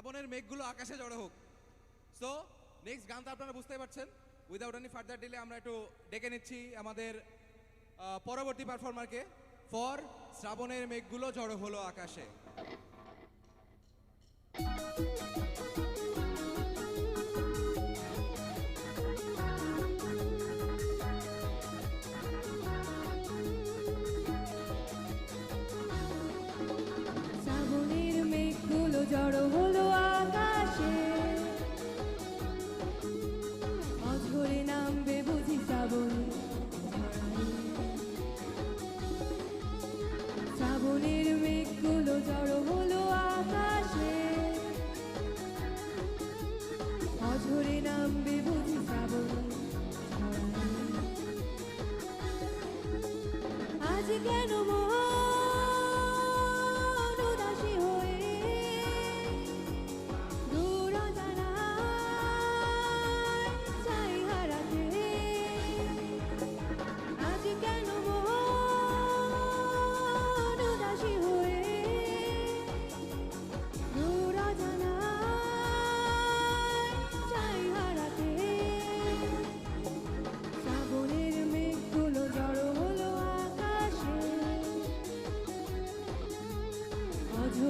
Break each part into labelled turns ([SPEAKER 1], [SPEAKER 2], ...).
[SPEAKER 1] শ্রাবণের মেঘগুলো আকাশে জড়ো হোক। সো নেক্সট গান তো আপনারা বুঝতেই পারছেন। উইদাউট এনি ফার্দার ডিলে আমরা একটু ডেকে নিচ্ছি আমাদের পরবর্তী পারফর্মারকে ফর শ্রাবণের মেঘগুলো জড়ো হলো আকাশে।
[SPEAKER 2] শ্রাবণের মেঘগুলো জড়ো হলো আকাশে। অঝরে নামবে বুঝি শ্রাবণ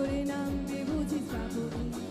[SPEAKER 2] ধরে নামবে বুঝি শ্রাবণী।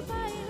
[SPEAKER 2] bye.